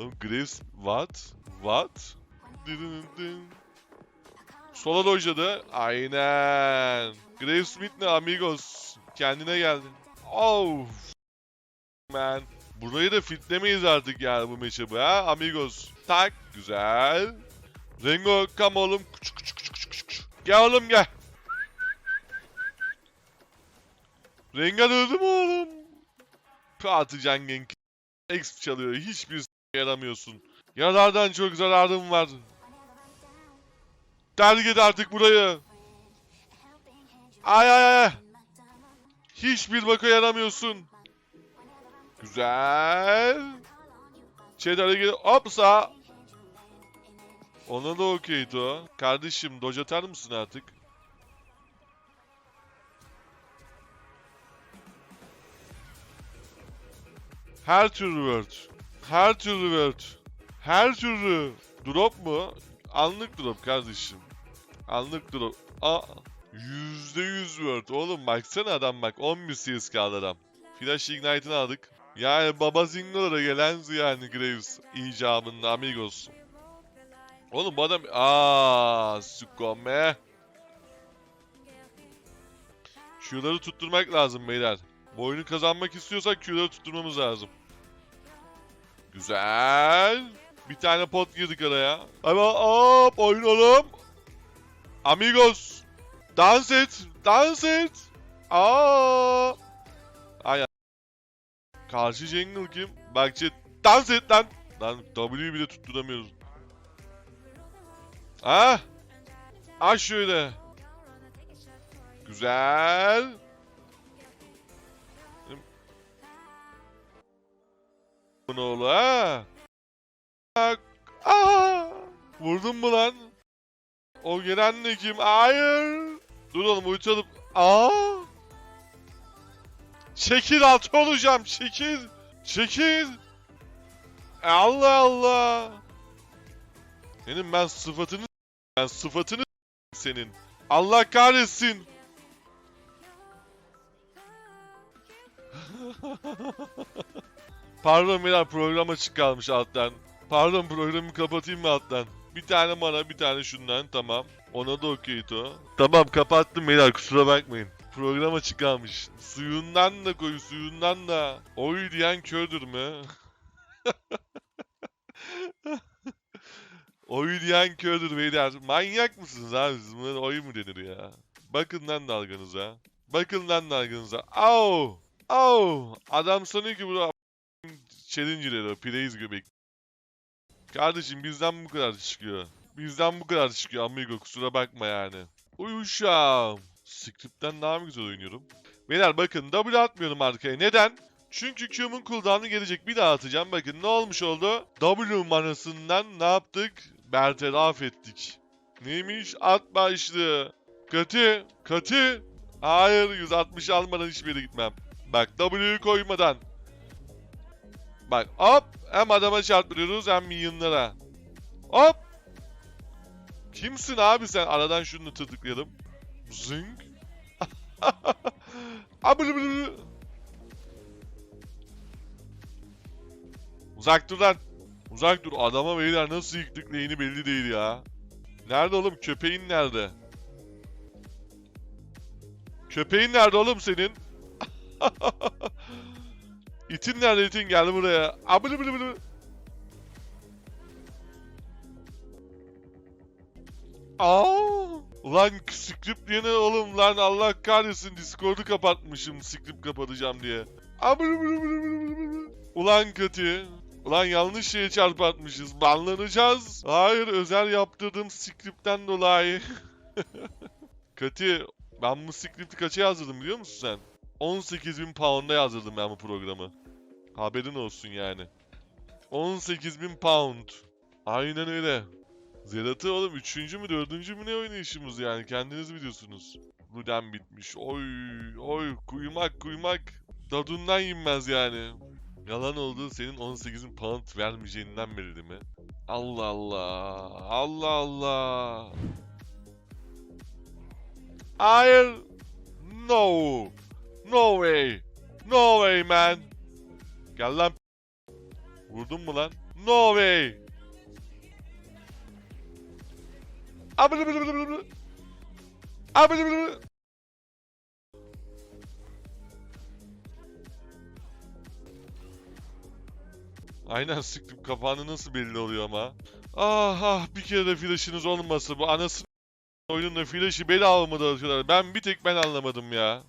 Oğlum Graves what? What? Dın dın. Sola dojladı. Aynen. Graves Smith ne amigos? Kendine geldin. Oh. Man. Burayı da fitlemeyiz artık yani bu matchup'ı ha amigos. Tak. Güzel. Rengo come oğlum. Küçük küçük küçük küçük küçük. Gel oğlum gel. Rengar öldü mü oğlum? Pı atacaksın genk. Exp çalıyor. Hiçbir yaramıyorsun. Yarardan çok zararım var. Terk et artık burayı. Ay ay ay. Hiçbir baka yaramıyorsun. Güzel. Cheddar'a gel. Hop sağ. Ona da okeydi o. Kardeşim doj atar mısın artık? Her türlü word. Her türlü word. Her türlü. Drop mu? Anlık drop kardeşim. Anlık drop. Aa. %100 word. Oğlum baksana adam bak. 11 CSK'lı adam. Flash Ignite'ını aldık. Yani Baba Zingo'lara gelen yani Graves icabında amigos. Oğlum bu adam... Aaa Sukome. Q'ları tutturmak lazım beyler. Bu oyunu kazanmak istiyorsak Q'ları tutturmamız lazım. Güzel. Bir tane pot girdik araya. Ama hop oynayalım. Amigos. Dans et. Dans et. Aa. Ay. Karşı jungle kim? Bak chat. Dans et lan. Lan W'yu bile tutturamıyoruz. Ah. Ah şöyle. Güzel. Oğlu ha? Aa! Vurdun mu lan? O gelen ne kim? Hayır. Dur oğlum ulti alıp. Aa! Çekil altı olacağım. Çekil. Çekil. Allah Allah. Senin ben sıfatını ben sıfatını senin. Allah kahretsin. Pardon Milan program açık kalmış alttan. Pardon programı kapatayım mı alttan? Bir tane bana bir tane şundan tamam. Ona da okeydi o. Tamam kapattım Milan kusura bakmayın. Program açık kalmış. Suyundan da koy suyundan da. Oy diyen kördür mü? Oy diyen kördür beyler. Manyak mısınız abi siz? Bunlara oy mu denir ya? Bakın lan dalganıza. Bakın lan dalganıza. Au! Au! Adam sanıyor ki bu challenger'ı, plays göbek. Kardeşim bizden bu kadar çıkıyor. Bizden bu kadar çıkıyor amigo kusura bakma yani. Uy uşağım. Script'ten daha mı güzel oynuyorum? Beyler bakın W atmıyorum arkaya. Neden? Çünkü Q'mun cooldown'u gelecek. Bir daha atacağım. Bakın ne olmuş oldu? W manasından ne yaptık? Bertaraf ettik. Neymiş? At başlığı. Katı. Katı. Hayır 160 almadan hiçbir yere gitmem. Bak W'yu koymadan. Bak hop hem adama çarptırıyoruz hem minyonlara. Hop. Kimsin abi sen? Aradan şunu tırtıklayalım. Zing. Abılı Uzak dur lan. Uzak dur. Adama beyler nasıl yıktık neyini belli değil ya. Nerede oğlum? Köpeğin nerede? Köpeğin nerede oğlum senin? İtin nerede itin? Gel buraya. Abılı bılı bılı. Aa! Ulan script diye ne oğlum lan Allah kahretsin Discord'u kapatmışım script kapatacağım diye. Bılı bılı bılı bılı bılı. Ulan kötü. Ulan yanlış şeye çarpatmışız. Banlanacağız. Hayır özel yaptırdığım script'ten dolayı. Kötü. Ben bu script'i kaça yazdırdım biliyor musun sen? 18.000 pound'a yazdırdım ben bu programı. Haberin olsun yani. 18.000 pound. Aynen öyle. Zerat'ı oğlum 3. mü 4. mü ne oynayışımız yani kendiniz biliyorsunuz. Ruden bitmiş. Oy oy kuymak kuymak. Tadından yenmez yani. Yalan oldu senin 18'in pound vermeyeceğinden belli mi? Allah Allah. Allah Allah. Hayır. No. No way. No way man. Gel lan. Vurdun mu lan? No way. Bla bla bla. Abla bla bla. Aynen sıktım kapağını nasıl belli oluyor ama. Ah ah bir kere de flash'ınız olmasa bu anasını oyunun flash'ı bedava mı dağıtıyorlar? Ben bir tek ben anlamadım ya.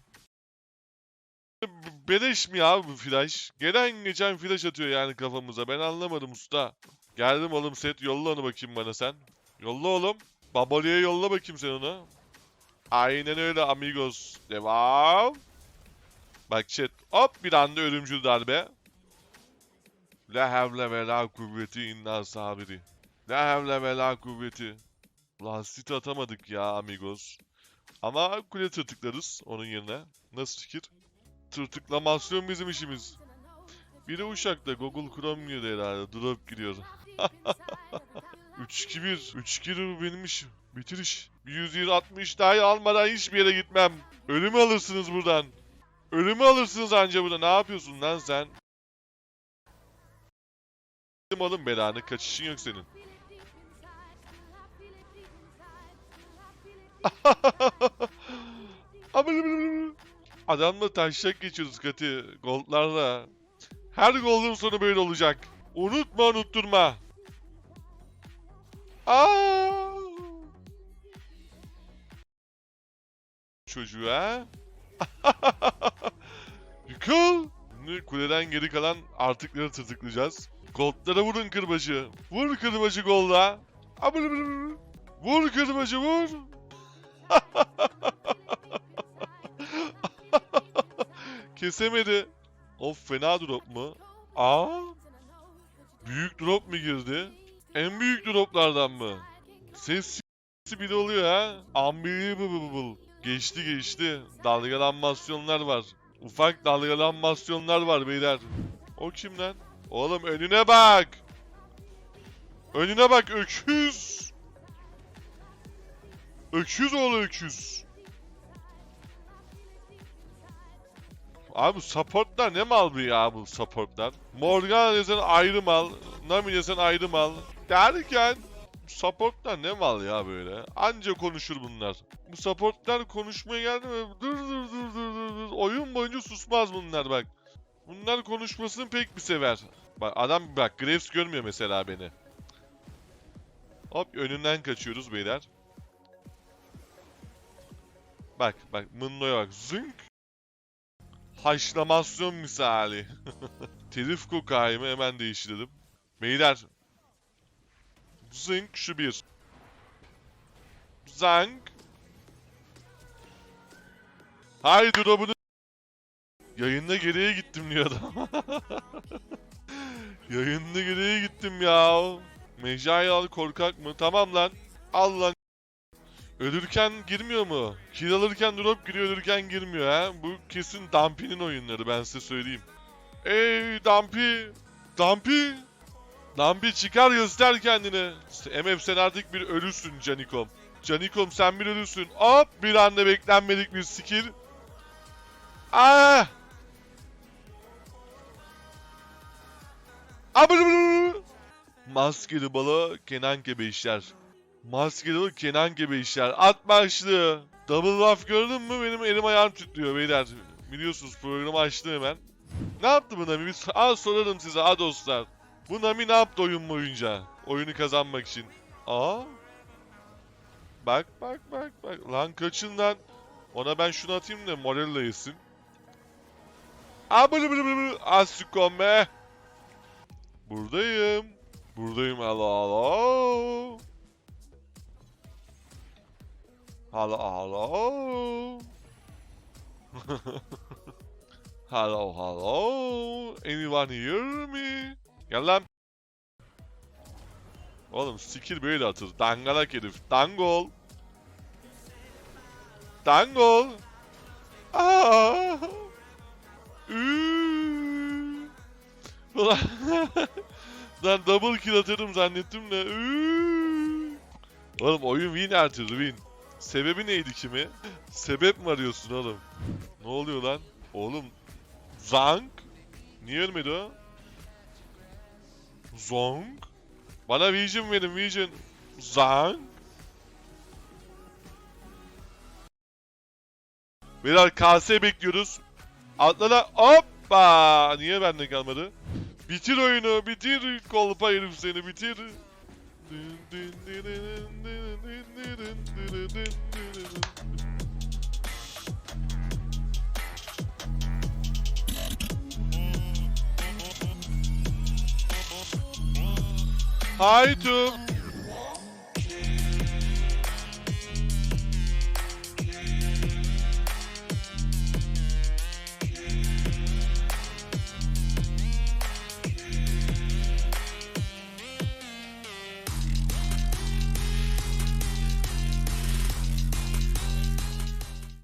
Beleş mi ya bu flash? Gelen geçen flash atıyor yani kafamıza. Ben anlamadım usta. Geldim oğlum set yolla onu bakayım bana sen. Yolla oğlum. Babali'ye yolla bakayım sen onu. Aynen öyle amigos. Devam. Bak chat. Hop bir anda ölümcül darbe. La havle ve la kuvveti inna sabiri. La havle ve la kuvveti. Lan sit atamadık ya amigos. Ama kule tırtıklarız onun yerine. Nasıl fikir? Tırtıklamasyon bizim işimiz. Biri Uşak'ta Google Chrome giriyor herhalde. Drop giriyor. 3-2-1. 3-2 benim işim. Bitir iş. Bir 160 daha almadan hiçbir yere gitmem. Ölümü alırsınız buradan. Ölümü alırsınız anca burada. Ne yapıyorsun lan sen? Oğlum belanı. Kaçışın yok senin. Adamla taşak geçiyoruz Kati. Goldlarla. Her golün sonu böyle olacak. Unutma unutturma. Aa! Çocuğa. Yıkıl. Şimdi kuleden geri kalan artıkları tırtıklayacağız. Goldlara vurun kırbacı. Vur kırbacı abır. Vur kırbacı vur. Kesemedi. Of fena drop mu? Aa! Büyük drop mu girdi? En büyük droplardan mı? Ses bile oluyor ha. Unbelievable. Geçti geçti. Dalgalanmasyonlar var. Ufak dalgalanmasyonlar var beyler. O kim lan? Oğlum önüne bak. Önüne bak öküz. Öküz oğlu öküz. Abi supportlar ne mal bu ya bu supportlar? Morgan desen ayrı mal, Nami desen ayrı mal. Derken supportlar ne mal ya böyle? Anca konuşur bunlar. Bu supportlar konuşmaya geldi mi? Dur dur dur dur dur dur. Oyun boyunca susmaz bunlar bak. Bunlar konuşmasını pek bir sever. Bak adam bak Graves görmüyor mesela beni. Hop önünden kaçıyoruz beyler. Bak bak Mundo'ya bak. Zınk. Haşlamasyon misali. Telif kokayımı hemen değiştirdim. Beyler. Zınk şu bir. Zank. Haydi drop'unu Yayında geriye gittim diyor adam. Yayında geriye gittim ya. Mecai al korkak mı? Tamam lan. Al lan. Ölürken girmiyor mu? Kill alırken drop giriyor, ölürken girmiyor ha. Bu kesin Dumpy'nin oyunları ben size söyleyeyim. Ey Dumpy! Dumpy! Dumpy çıkar göster kendini. MF sen artık bir ölüsün Canikom. Canikom sen bir ölüsün. Hop bir anda beklenmedik bir skill. Ah! Abur Maskeli balo Kenan Gebe işler. Maskeli balo Kenan Gebe işler. At başlı. Double buff gördün mü benim elim ayağım titriyor beyler. Biliyorsunuz programı açtım hemen. Ne yaptı bu Nami? Bir Aa, sorarım size ha dostlar. Bu Nami ne yaptı oyun boyunca? Oyunu kazanmak için. Aa. Bak bak bak bak. Lan kaçın lan. Ona ben şunu atayım da Morella yesin. Aa bılı bılı bılı. Asukom be. Buradayım. Buradayım alo alo. Alo alo. hello hello. Anyone hear me? Gel lan. Oğlum skill böyle atır. Dangalak herif. Dangol. Dangol. Aa. Ulan Lan double kill atarım zannettim de. Üü. Oğlum oyun win artır win. Sebebi neydi kimi? Sebep mi arıyorsun oğlum? Ne oluyor lan? Oğlum Zank? Niye ölmedi o? Zong. Bana vision verin vision. Zang. Beyler KS bekliyoruz. Atlara hoppa. Niye bende kalmadı? Bitir oyunu, bitir kolpa herif seni bitir. To